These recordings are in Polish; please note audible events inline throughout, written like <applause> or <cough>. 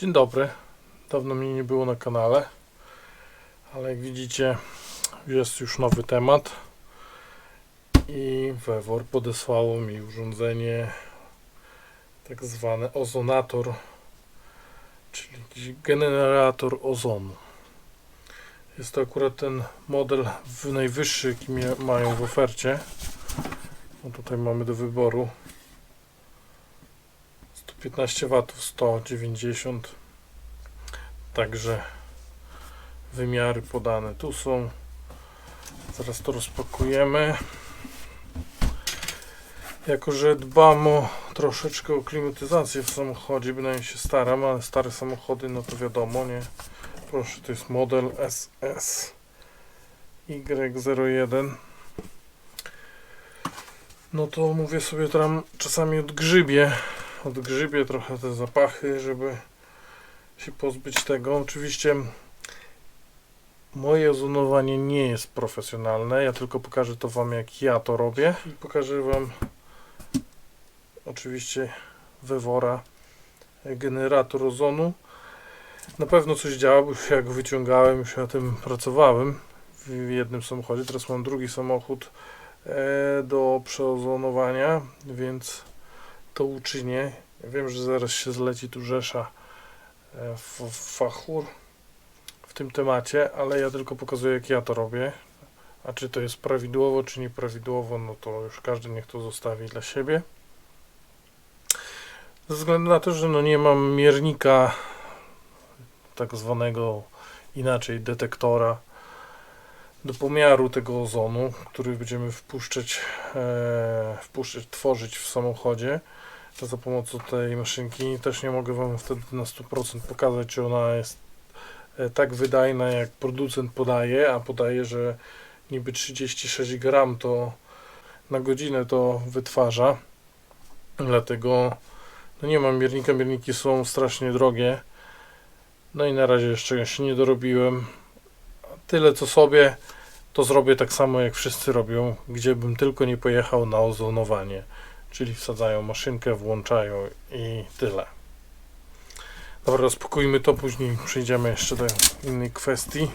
Dzień dobry. Dawno mnie nie było na kanale, ale jak widzicie, jest już nowy temat. I Wewor podesłało mi urządzenie tak zwane ozonator, czyli generator ozonu. Jest to akurat ten model najwyższy, jaki mają w ofercie. No tutaj mamy do wyboru 115 W, 190 Także wymiary podane tu są. Zaraz to rozpakujemy. Jako, że dbam o troszeczkę o klimatyzację w samochodzie, bynajmniej się staram, ale stare samochody, no to wiadomo, nie? Proszę, to jest model SS Y01. No to mówię sobie tam czasami odgrzybię, odgrzybię trochę te zapachy, żeby się pozbyć tego. Oczywiście moje ozonowanie nie jest profesjonalne. Ja tylko pokażę to Wam, jak ja to robię. I pokażę Wam oczywiście wywora e, generator ozonu. Na pewno coś działa, bo już jak wyciągałem, już na tym pracowałem w jednym samochodzie. Teraz mam drugi samochód e, do przeozonowania, więc to uczynię. Wiem, że zaraz się zleci tu rzesza e, fachur w tym temacie, ale ja tylko pokazuję jak ja to robię. A czy to jest prawidłowo, czy nieprawidłowo, no to już każdy niech to zostawi dla siebie. Ze względu na to, że no nie mam miernika tak zwanego inaczej detektora do pomiaru tego ozonu, który będziemy wpuszczać, e, wpuszczać tworzyć w samochodzie za pomocą tej maszynki też nie mogę Wam wtedy na 100% pokazać, czy ona jest e, tak wydajna, jak producent podaje, a podaje, że niby 36 gram to na godzinę to wytwarza. Dlatego no nie mam miernika, mierniki są strasznie drogie. No i na razie jeszcze się nie dorobiłem. Tyle co sobie, to zrobię tak samo jak wszyscy robią, gdzie bym tylko nie pojechał na ozonowanie czyli wsadzają maszynkę, włączają i tyle. Dobra, rozpokójmy to, później przejdziemy jeszcze do innej kwestii.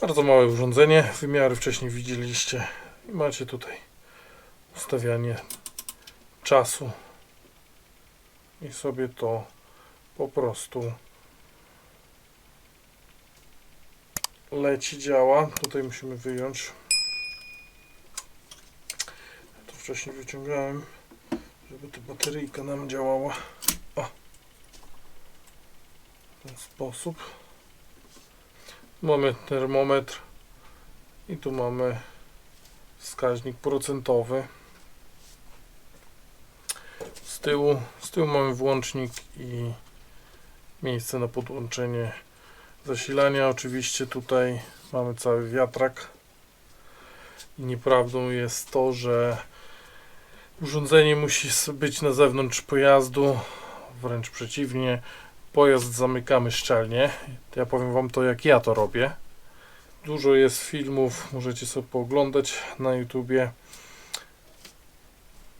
Bardzo małe urządzenie, wymiary wcześniej widzieliście i macie tutaj ustawianie czasu i sobie to po prostu leci, działa. Tutaj musimy wyjąć. To wcześniej wyciągałem, żeby ta bateryjka nam działała. O. W ten sposób. Mamy termometr i tu mamy wskaźnik procentowy. Z tyłu, z tyłu mamy włącznik i miejsce na podłączenie zasilania. Oczywiście tutaj mamy cały wiatrak. I nieprawdą jest to, że urządzenie musi być na zewnątrz pojazdu. Wręcz przeciwnie, pojazd zamykamy szczelnie. Ja powiem Wam to, jak ja to robię. Dużo jest filmów, możecie sobie pooglądać na YouTubie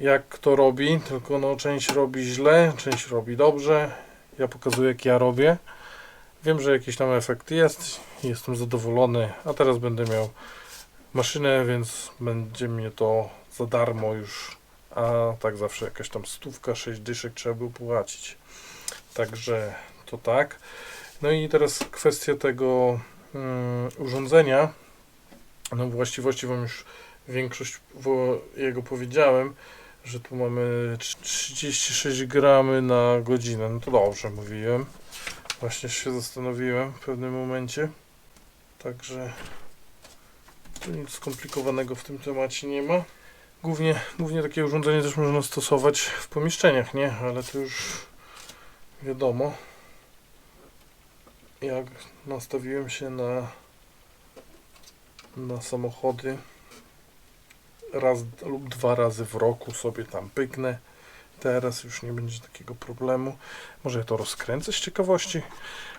jak to robi, tylko no część robi źle, część robi dobrze. Ja pokazuję jak ja robię. Wiem, że jakiś tam efekt jest, jestem zadowolony, a teraz będę miał maszynę, więc będzie mnie to za darmo już, a tak zawsze jakaś tam stówka, sześć dyszek trzeba było płacić. Także to tak. No i teraz kwestia tego mm, urządzenia. No właściwości Wam już większość jego powiedziałem że tu mamy 36 gramy na godzinę. No to dobrze mówiłem. Właśnie się zastanowiłem w pewnym momencie. Także tu nic skomplikowanego w tym temacie nie ma. Głównie, głównie takie urządzenie też można stosować w pomieszczeniach, nie? Ale to już wiadomo. Jak nastawiłem się na na samochody raz lub dwa razy w roku sobie tam pyknę, Teraz już nie będzie takiego problemu. Może ja to rozkręcę z ciekawości.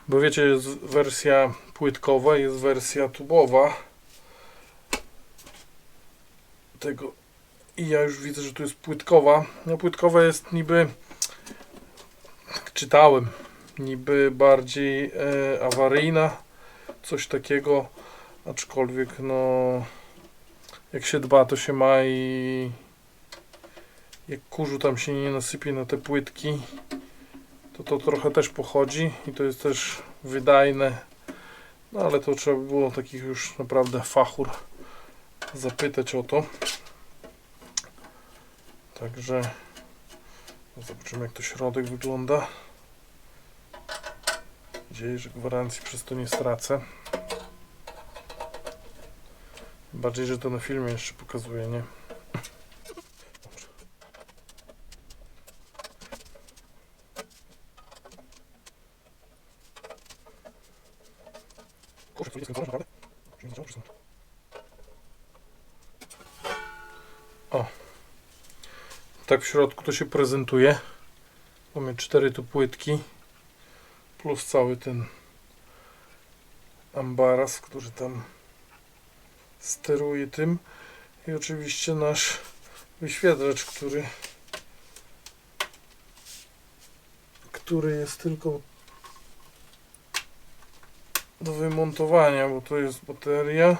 Bo wiecie, jest wersja płytkowa, jest wersja tubowa. Tego. I ja już widzę, że tu jest płytkowa. No płytkowa jest niby. Tak czytałem. Niby bardziej e, awaryjna. Coś takiego. Aczkolwiek no. Jak się dba, to się ma i jak kurzu tam się nie nasypie na te płytki, to to trochę też pochodzi i to jest też wydajne. No ale to trzeba by było takich już naprawdę fachur zapytać o to. Także zobaczymy jak to środek wygląda. Mam nadzieję, że gwarancji przez to nie stracę. Bardziej, że to na filmie jeszcze pokazuje, nie? Kurczę, to jest skręcone, naprawdę? Czy nie? O. Tak w środku to się prezentuje. Mamy cztery tu płytki. Plus cały ten ambaras, który tam steruje tym. I oczywiście nasz wyświetlacz, który który jest tylko do wymontowania, bo to jest bateria.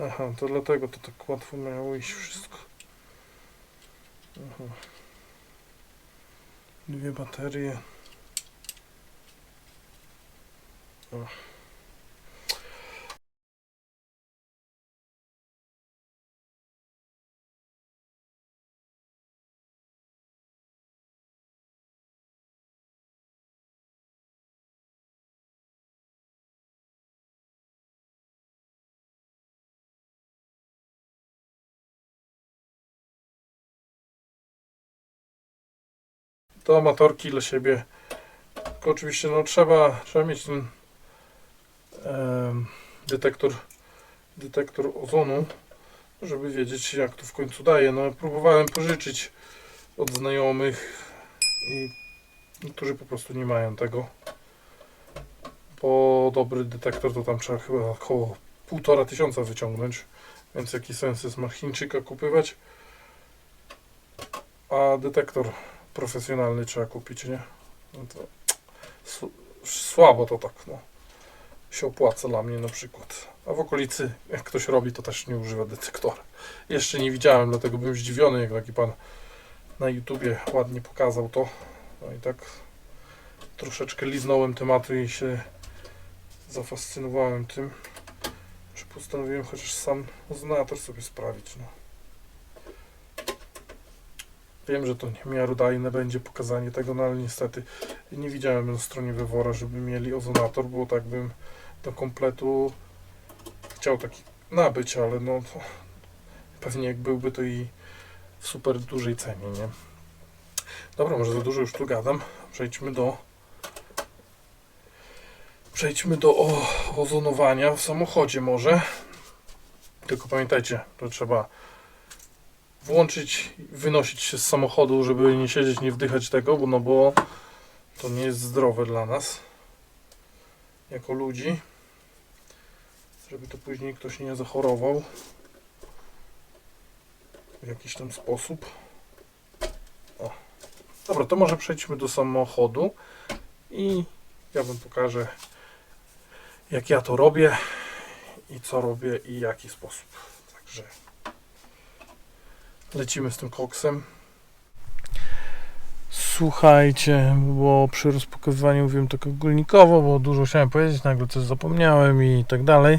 Aha, to dlatego to tak łatwo miało iść wszystko. Aha. Dwie baterie. O. To amatorki dla siebie. Tylko oczywiście no, trzeba, trzeba mieć ten em, detektor, detektor ozonu, żeby wiedzieć jak to w końcu daje. No, próbowałem pożyczyć od znajomych i niektórzy po prostu nie mają tego. Bo dobry detektor to tam trzeba chyba około półtora tysiąca wyciągnąć, więc jaki sens jest ma Chińczyka kupywać? A detektor profesjonalny trzeba kupić, nie? No to słabo to tak, no. Się opłaca dla mnie na przykład. A w okolicy, jak ktoś robi, to też nie używa detektora. Jeszcze nie widziałem, dlatego byłem zdziwiony, jak taki pan na YouTubie ładnie pokazał to. No i tak troszeczkę liznąłem tematu i się zafascynowałem tym, że postanowiłem chociaż sam oznator sobie sprawić, no. Wiem, że to niemiarodajne będzie pokazanie tego, no ale niestety nie widziałem na stronie Wywora, żeby mieli ozonator, bo tak bym do kompletu chciał taki nabyć, ale no pewnie jak byłby to i w super dużej cenie, nie? Dobra, może za dużo już tu gadam. Przejdźmy do przejdźmy do o, ozonowania w samochodzie może. Tylko pamiętajcie, to trzeba włączyć, wynosić się z samochodu, żeby nie siedzieć, nie wdychać tego, bo, no bo to nie jest zdrowe dla nas jako ludzi. Żeby to później ktoś nie zachorował w jakiś tam sposób. O. Dobra, to może przejdźmy do samochodu i ja wam pokażę jak ja to robię i co robię i jaki sposób. Także lecimy z tym koksem. Słuchajcie, bo przy rozpakowywaniu mówiłem tak ogólnikowo, bo dużo chciałem powiedzieć, nagle coś zapomniałem i tak dalej.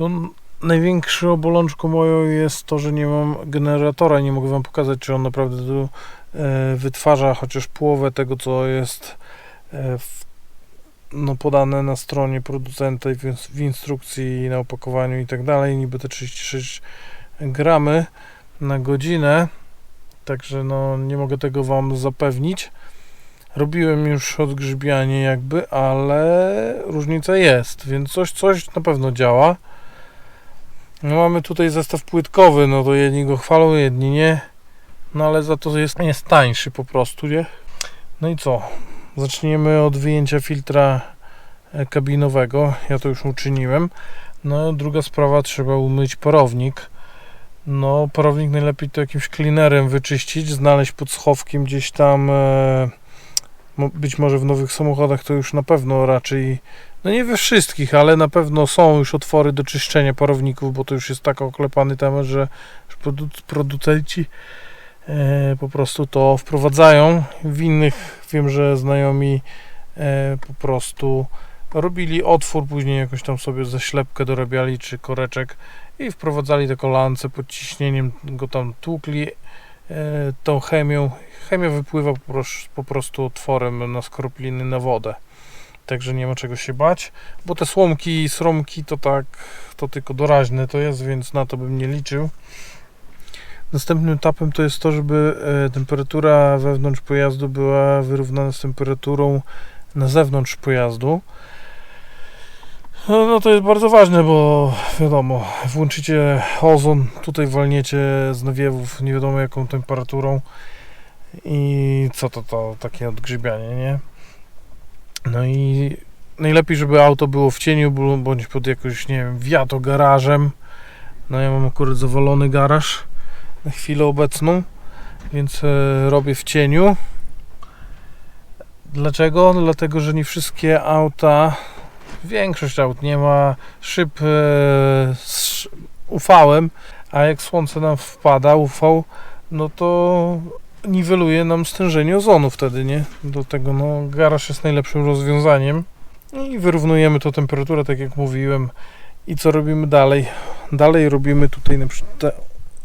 N- największą bolączką moją jest to, że nie mam generatora nie mogę wam pokazać, czy on naprawdę tu e, wytwarza chociaż połowę tego, co jest e, w, no, podane na stronie producenta i w instrukcji na opakowaniu i tak dalej. Niby te 36 gramy na godzinę, także no nie mogę tego Wam zapewnić. Robiłem już odgrzybianie jakby, ale różnica jest, więc coś, coś na pewno działa. No mamy tutaj zestaw płytkowy, no to jedni go chwalą, jedni nie. no ale za to jest, jest tańszy po prostu, nie? No i co? Zaczniemy od wyjęcia filtra e, kabinowego. Ja to już uczyniłem. No, druga sprawa, trzeba umyć parownik. No, parownik najlepiej to jakimś cleanerem wyczyścić, znaleźć pod schowkiem gdzieś tam. E, być może w nowych samochodach to już na pewno raczej, no nie we wszystkich, ale na pewno są już otwory do czyszczenia parowników, bo to już jest tak oklepany temat, że że produ- producenci e, po prostu to wprowadzają. W innych wiem, że znajomi e, po prostu robili otwór, później jakoś tam sobie ze ślepkę dorabiali czy koreczek i wprowadzali taką lancę pod ciśnieniem, go tam tłukli e, tą chemią. Chemia wypływa po prostu otworem na skropliny na wodę. Także nie ma czego się bać, bo te słomki i sromki to tak, to tylko doraźne to jest, więc na to bym nie liczył. Następnym etapem to jest to, żeby e, temperatura wewnątrz pojazdu była wyrównana z temperaturą na zewnątrz pojazdu. No, to jest bardzo ważne, bo wiadomo, włączycie ozon, tutaj walniecie z nawiewów nie wiadomo jaką temperaturą i co to to takie odgrzybianie, nie? No i najlepiej, żeby auto było w cieniu bądź pod jakąś, nie wiem, wiatro garażem. No ja mam akurat zawalony garaż na chwilę obecną, więc e, robię w cieniu. Dlaczego? Dlatego, że nie wszystkie auta, większość aut nie ma szyb e, z UV-em, a jak słońce nam wpada, UV, no to niweluje nam stężenie ozonu wtedy, nie? Do tego, no, garaż jest najlepszym rozwiązaniem. No I wyrównujemy to temperaturę, tak jak mówiłem. I co robimy dalej? Dalej robimy tutaj na przykład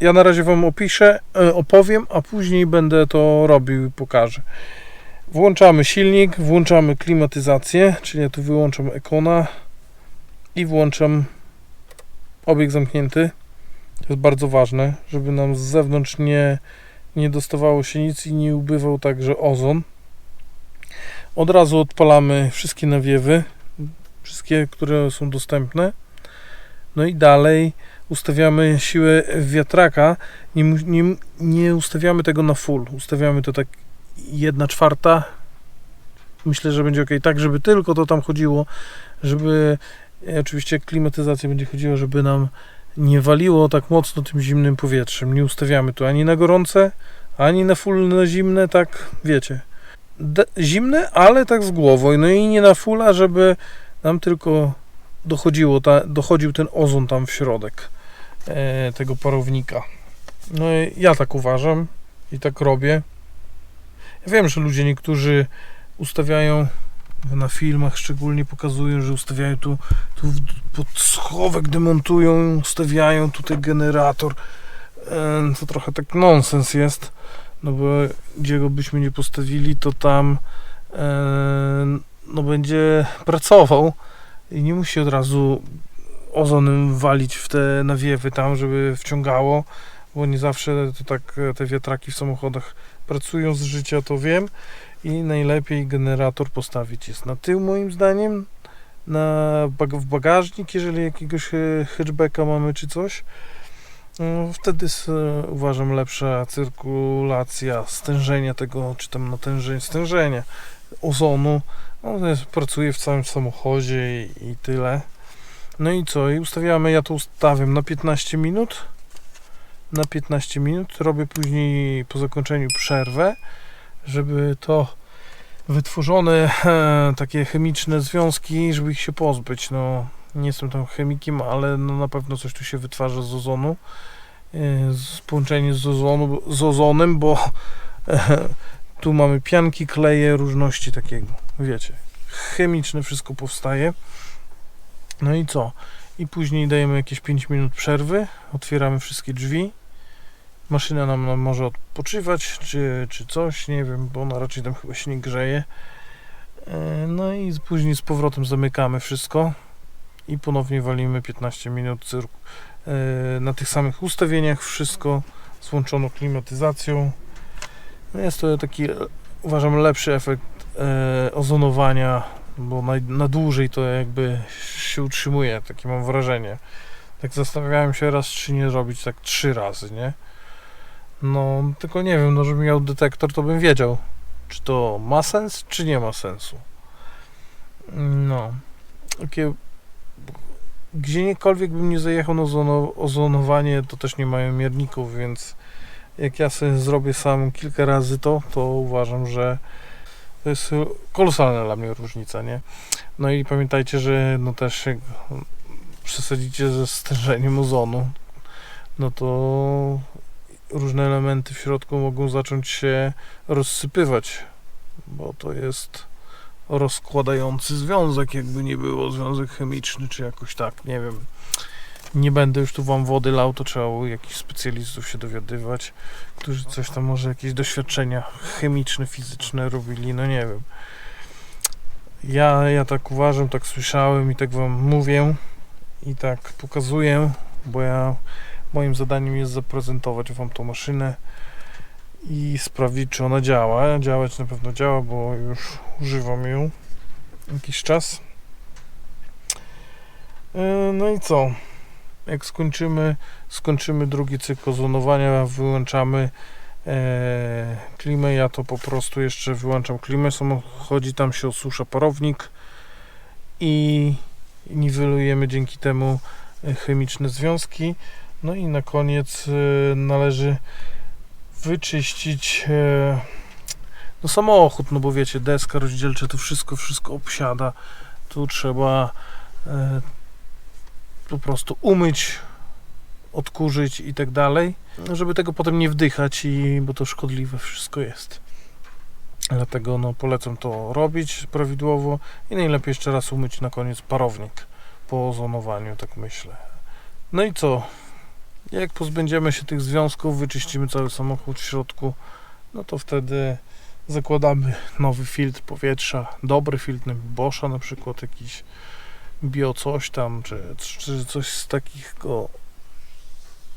ja na razie Wam opiszę, e, opowiem, a później będę to robił i pokażę. Włączamy silnik, włączamy klimatyzację, czyli ja tu wyłączam Ekona i włączam obieg zamknięty. To jest bardzo ważne, żeby nam z zewnątrz nie, nie dostawało się nic i nie ubywał także ozon. Od razu odpalamy wszystkie nawiewy, wszystkie, które są dostępne. No i dalej ustawiamy siłę wiatraka, nie, nie, nie ustawiamy tego na full, ustawiamy to tak 1 czwarta. Myślę, że będzie ok, tak żeby tylko to tam chodziło, żeby e, oczywiście klimatyzacja będzie chodziła, żeby nam nie waliło tak mocno tym zimnym powietrzem. Nie ustawiamy tu ani na gorące, ani na full na zimne, tak wiecie. De- zimne, ale tak z głową. No i nie na fulla, żeby nam tylko dochodziło, ta, dochodził ten ozon tam w środek e, tego parownika. No i ja tak uważam i tak robię. Ja wiem, że ludzie niektórzy ustawiają na filmach szczególnie pokazują, że ustawiają tu, tu pod schowek demontują, ustawiają tutaj generator. E, To trochę tak nonsens jest, no bo gdzie go byśmy nie postawili, to tam e, no będzie pracował i nie musi od razu ozonem walić w te nawiewy tam, żeby wciągało, bo nie zawsze to tak e, te wiatraki w samochodach pracują z życia, to wiem i najlepiej generator postawić jest na tył moim zdaniem, na w bagażnik, jeżeli jakiegoś e, hatchbacka mamy czy coś. No, wtedy e, uważam lepsza cyrkulacja stężenia tego, czy tam natężenie, stężenia ozonu. No, to jest, pracuje w całym samochodzie i, i tyle. No i co? I ustawiamy, ja to ustawiam na 15 minut. Na 15 minut. Robię później po zakończeniu przerwę, żeby to wytworzone <laughs> takie chemiczne związki, żeby ich się pozbyć. No, nie jestem tam chemikiem, ale no, na pewno coś tu się wytwarza z ozonu. E, z połączenie z, ozonu, z ozonem, bo <laughs> tu mamy pianki, kleje, różności takiego. Wiecie, chemiczne wszystko powstaje. No i co? I później dajemy jakieś 5 minut przerwy, otwieramy wszystkie drzwi. Maszyna nam, nam może odpoczywać, czy, czy coś, nie wiem, bo ona raczej tam chyba się nie grzeje. E, No i później z powrotem zamykamy wszystko i ponownie walimy 15 minut cyrk- e, na tych samych ustawieniach, wszystko z włączoną klimatyzacją. No jest to taki, uważam, lepszy efekt e, ozonowania, bo na, na dłużej to jakby się utrzymuje, takie mam wrażenie. Tak zastanawiałem się raz, czy nie zrobić tak trzy razy, nie? No, tylko nie wiem, no żebym miał detektor, to bym wiedział, czy to ma sens, czy nie ma sensu. No. Takie, gdziekolwiek bym nie zajechał na ozono, ozonowanie, to też nie mają mierników, więc jak ja sobie zrobię sam kilka razy to, to uważam, że to jest kolosalna dla mnie różnica, nie? No i pamiętajcie, że no też jak przesadzicie ze stężeniem ozonu, no to różne elementy w środku mogą zacząć się rozsypywać, bo to jest rozkładający związek, jakby nie było związek chemiczny, czy jakoś tak, nie wiem. Nie będę już tu wam wody lał, to trzeba u jakichś specjalistów się dowiadywać, którzy coś tam może jakieś doświadczenia chemiczne, fizyczne robili, no nie wiem. Ja, ja tak uważam, tak słyszałem i tak wam mówię i tak pokazuję, bo ja moim zadaniem jest zaprezentować wam tą maszynę i sprawdzić, czy ona działa. Działać na pewno działa, bo już używam ją jakiś czas. E, No i co? Jak skończymy, skończymy drugi cykl ozonowania, wyłączamy e, klimę. Ja to po prostu jeszcze wyłączam klimę. Samochodzi tam się osusza parownik i niwelujemy dzięki temu e, chemiczne związki. No i na koniec e, należy wyczyścić e, no samochód, no bo wiecie, deska rozdzielcza to wszystko, wszystko obsiada. Tu trzeba e, po prostu umyć, odkurzyć i tak dalej, żeby tego potem nie wdychać i bo to szkodliwe wszystko jest. Dlatego no polecam to robić prawidłowo i najlepiej jeszcze raz umyć na koniec parownik po ozonowaniu, tak myślę. No i co? Jak pozbędziemy się tych związków, wyczyścimy cały samochód w środku, no to wtedy zakładamy nowy filtr powietrza, dobry filtr Boscha na przykład jakiś bio coś tam, czy, czy coś z takiego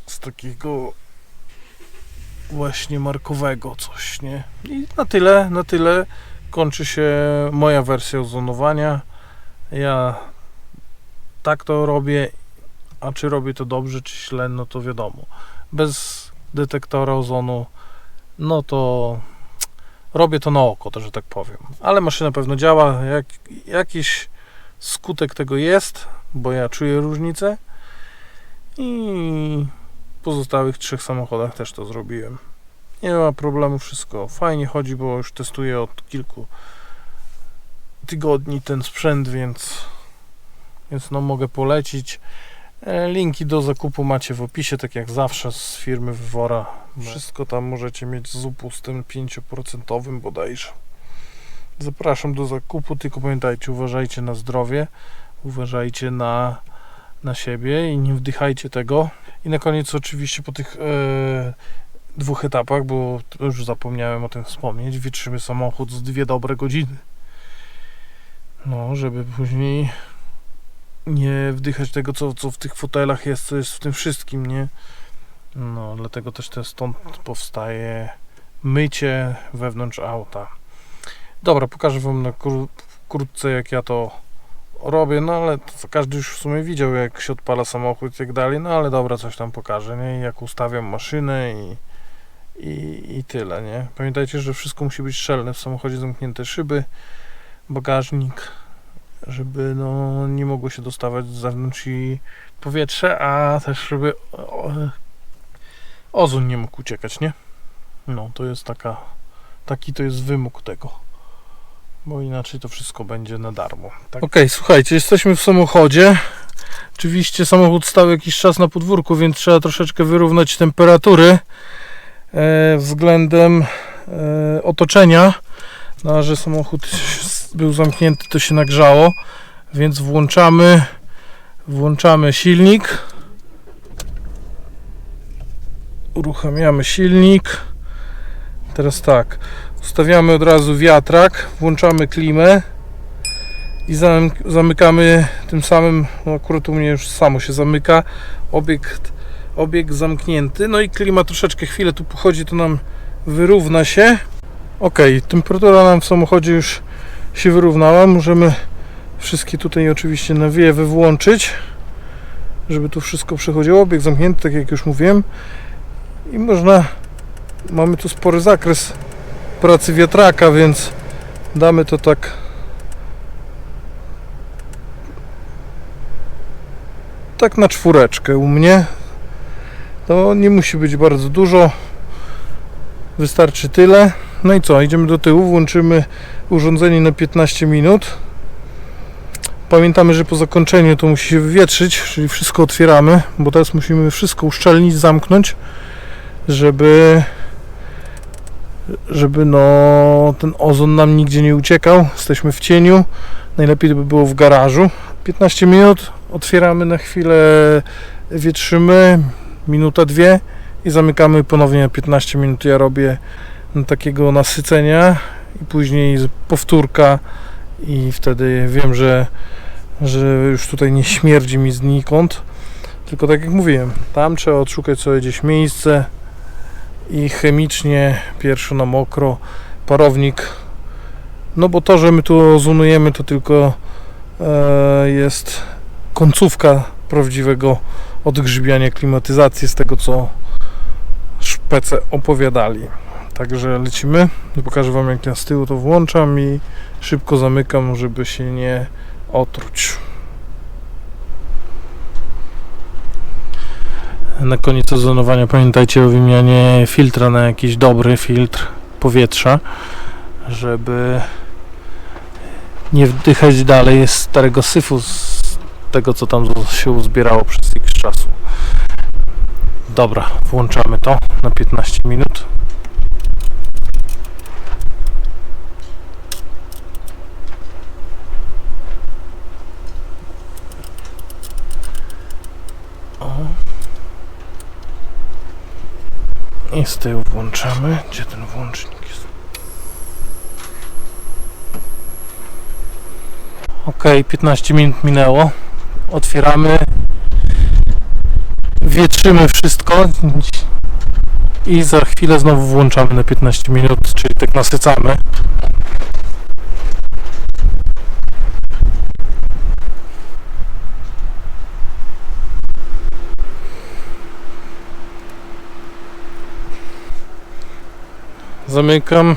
z takiego właśnie markowego coś, nie? I na tyle, na tyle kończy się moja wersja ozonowania. Ja tak to robię a czy robię to dobrze, czy źle, no to wiadomo. Bez detektora ozonu, no to robię to na oko, to że tak powiem. Ale maszyna pewno działa, jak, jakiś skutek tego jest, bo ja czuję różnicę i w pozostałych trzech samochodach też to zrobiłem. Nie ma problemu, wszystko fajnie chodzi, bo już testuję od kilku tygodni ten sprzęt, więc, więc no mogę polecić. E, Linki do zakupu macie w opisie, tak jak zawsze z firmy Wywora. Wszystko tam możecie mieć z upustem 5% bodajże. Zapraszam do zakupu, tylko pamiętajcie, uważajcie na zdrowie, uważajcie na, na siebie i nie wdychajcie tego. I na koniec oczywiście po tych e, dwóch etapach, bo już zapomniałem o tym wspomnieć, wytrzymy samochód z dwie dobre godziny. No, żeby później nie wdychać tego, co, co w tych fotelach jest, co jest w tym wszystkim, nie? No, dlatego też te stąd powstaje mycie wewnątrz auta. Dobra, pokażę Wam na kró- wkrótce, jak ja to robię, no ale to każdy już w sumie widział, jak się odpala samochód i tak dalej, no ale dobra, coś tam pokażę, nie? Jak ustawiam maszynę i, i, i tyle, nie? Pamiętajcie, że wszystko musi być szczelne, w samochodzie zamknięte szyby, bagażnik, żeby no, nie mogło się dostawać z zewnątrz i powietrze, a też żeby ozon nie mógł uciekać, nie? No, to jest taka, taki to jest wymóg tego, bo inaczej to wszystko będzie na darmo. Tak? Okej, słuchajcie, jesteśmy w samochodzie. Oczywiście samochód stał jakiś czas na podwórku, więc trzeba troszeczkę wyrównać temperatury e, względem e, otoczenia. No, że samochód był zamknięty, to się nagrzało, więc włączamy włączamy silnik. Uruchamiamy silnik. Teraz tak, ustawiamy od razu wiatrak, włączamy klimę i zamyk- zamykamy tym samym, no akurat u mnie już samo się zamyka, obiekt, obiekt zamknięty, no i klima troszeczkę chwilę tu pochodzi, to nam wyrówna się. Ok, temperatura nam w samochodzie już się wyrównała. Możemy wszystkie tutaj oczywiście nawiewy włączyć, żeby tu wszystko przechodziło. Obieg zamknięty, tak jak już mówiłem. I można mamy tu spory zakres pracy wiatraka, więc damy to tak tak na czwóreczkę u mnie. To nie musi być bardzo dużo. Wystarczy tyle. No i co? Idziemy do tyłu, włączymy urządzenie na 15 minut. Pamiętamy, że po zakończeniu to musi się wywietrzyć, czyli wszystko otwieramy, bo teraz musimy wszystko uszczelnić, zamknąć, żeby żeby no ten ozon nam nigdzie nie uciekał. Jesteśmy w cieniu. Najlepiej by było w garażu. 15 minut, otwieramy na chwilę, wietrzymy, minuta, dwie i zamykamy ponownie na 15 minut. Ja robię takiego nasycenia i później powtórka i wtedy wiem, że, że już tutaj nie śmierdzi mi znikąd. Tylko tak jak mówiłem, tam trzeba odszukać sobie gdzieś miejsce i chemicznie pierwszy na mokro parownik. No bo to, że my tu ozonujemy, to tylko e, jest końcówka prawdziwego odgrzybiania klimatyzacji z tego co szpece opowiadali. Także lecimy. Pokażę Wam jak ja z tyłu to włączam i szybko zamykam, żeby się nie otruć. Na koniec ozonowania pamiętajcie o wymianie filtra na jakiś dobry filtr powietrza, żeby nie wdychać dalej starego syfu, z tego co tam się uzbierało przez jakiś czasu. Dobra, włączamy to na 15 minut. Z tyłu włączamy. Gdzie ten włącznik jest? Ok, 15 minut minęło. Otwieramy. Wietrzymy wszystko. I za chwilę znowu włączamy na 15 minut, czyli tak nasycamy. Zamykam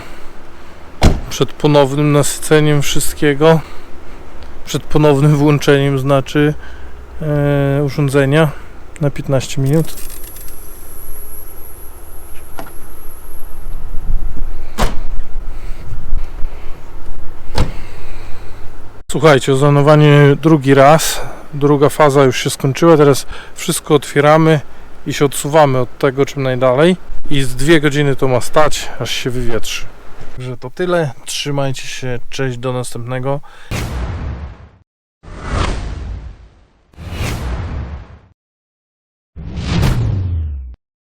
przed ponownym nasyceniem wszystkiego. Przed ponownym włączeniem znaczy e, urządzenia na 15 minut. Słuchajcie, ozonowanie drugi raz. Druga faza już się skończyła. Teraz wszystko otwieramy i się odsuwamy od tego czym najdalej. I z dwie godziny to ma stać, aż się wywietrzy. Także to tyle. Trzymajcie się. Cześć, do następnego.